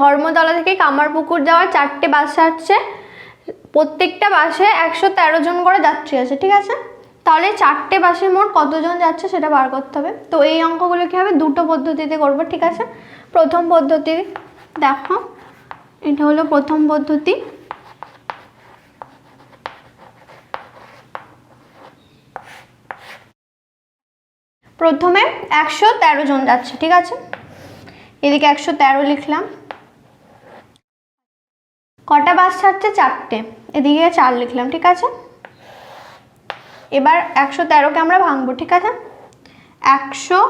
ধর্মতলা থেকে কামারপুকুর যাওয়ার চারটে বাস ছাড়ছে প্রত্যেকটা বাসে একশো তেরো জন করে যাত্রী আছে, ঠিক আছে? তাহলে চারটে বাসে মোট কতজন যাচ্ছে সেটা বার করতে হবে। তো এই অঙ্কগুলো কী হবে? দুটো পদ্ধতিতে করব, ঠিক আছে? প্রথম পদ্ধতি দেখো, এটা হলো প্রথম পদ্ধতি। প্রথমে একশো তেরো জন যাচ্ছে, ঠিক আছে? এদিকে একশো তেরো লিখলাম। কটা বাস ছাড়ছে? চারটে। এদিকে চার লিখলাম, ঠিক আছে? এবার একশো তেরোকে আমরা ভাঙবো, ঠিক আছে? একশো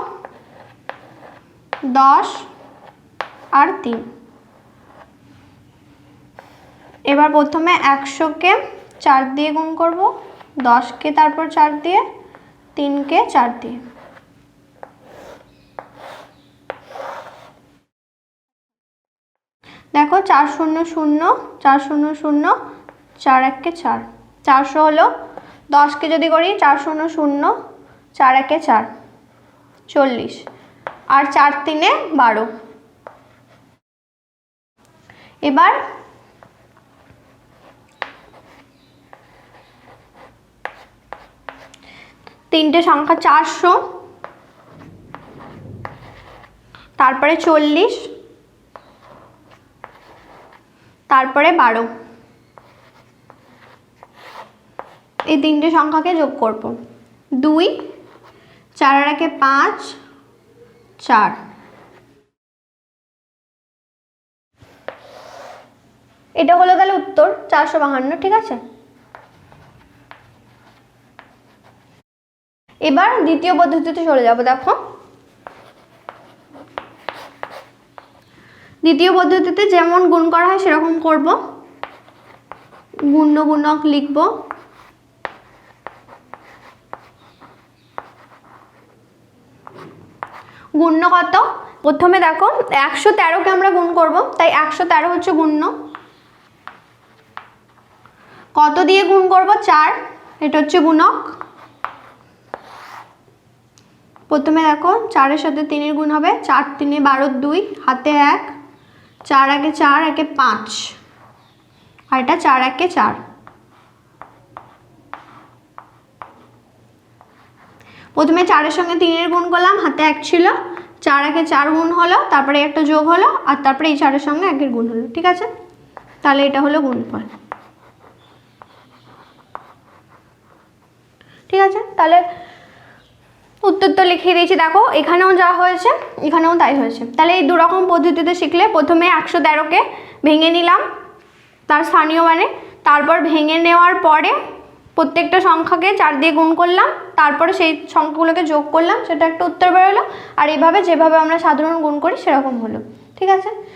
দশ আর তিন। এবার প্রথমে একশোকে চার দিয়ে গুণ করব। দশকে তারপর চার দিয়ে, তিনকে চার দিয়ে। দেখো চার শূন্য শূন্য, চার শূন্য শূন্য, চার এককে চার। চারশো হলো দশকে যদি করি চার শূন্য শূন্য, চার একে চার, চল্লিশ। আর চার তিনে বারো। এবার তিনটে সংখ্যা চারশো, তারপরে চল্লিশ তারপরে বারো। এই তিনটে সংখ্যাকে যোগ করব। দুই, চার আর একে পাঁচ, চার। এটা হলো তাহলে উত্তর, চারশো বাহান্ন, ঠিক আছে? এবার দ্বিতীয় পদ্ধতিতে চলে যাব, দেখো। দ্বিতীয় পদ্ধতিতে যেমন গুণ করা হয়, সেরকম করব। গুণ্য গুণক লিখব। গুণ্য কত? প্রথমে দেখো, একশো তেরোকে আমরা গুণ করব, তাই একশো তেরো হচ্ছে গুণ্য। কত দিয়ে গুণ করব? চার, এটা হচ্ছে গুণক। প্রথমে দেখো, চারের সাথে তিনের গুণ হবে, চার তিনে বারো দুই, হাতে এক। চার একে চার, একে পাঁচ। আর এটা চার একে চার। প্রথমে চারের সঙ্গে তিনের গুণ করলাম, হাতে এক ছিল। চার একে চার গুণ হলো, তারপরে একটা যোগ হলো, আর তারপরে এই চারের সঙ্গে একের গুণ হলো, ঠিক আছে? তাহলে এটা হলো গুণফল। ঠিক আছে? তাহলে উত্তর তো লিখিয়ে দিয়েছি, দেখো, এখানেও যা হয়েছে, এখানেও তাই হয়েছে। তাহলে এই দুরকম পদ্ধতিতে শিখলে প্রথমে একশো তেরোকে ভেঙে নিলাম, তার স্থানীয় মানে। তারপর ভেঙে নেওয়ার পরে প্রত্যেকটা সংখ্যাকে চার দিয়ে গুণ করলাম, তারপরে সেই সংখ্যাগুলোকে যোগ করলাম, সেটা একটা উত্তর বেরোলো, আর এভাবে যেভাবে আমরা সাধারণ গুণ করি, সেরকম হলো। ঠিক আছে?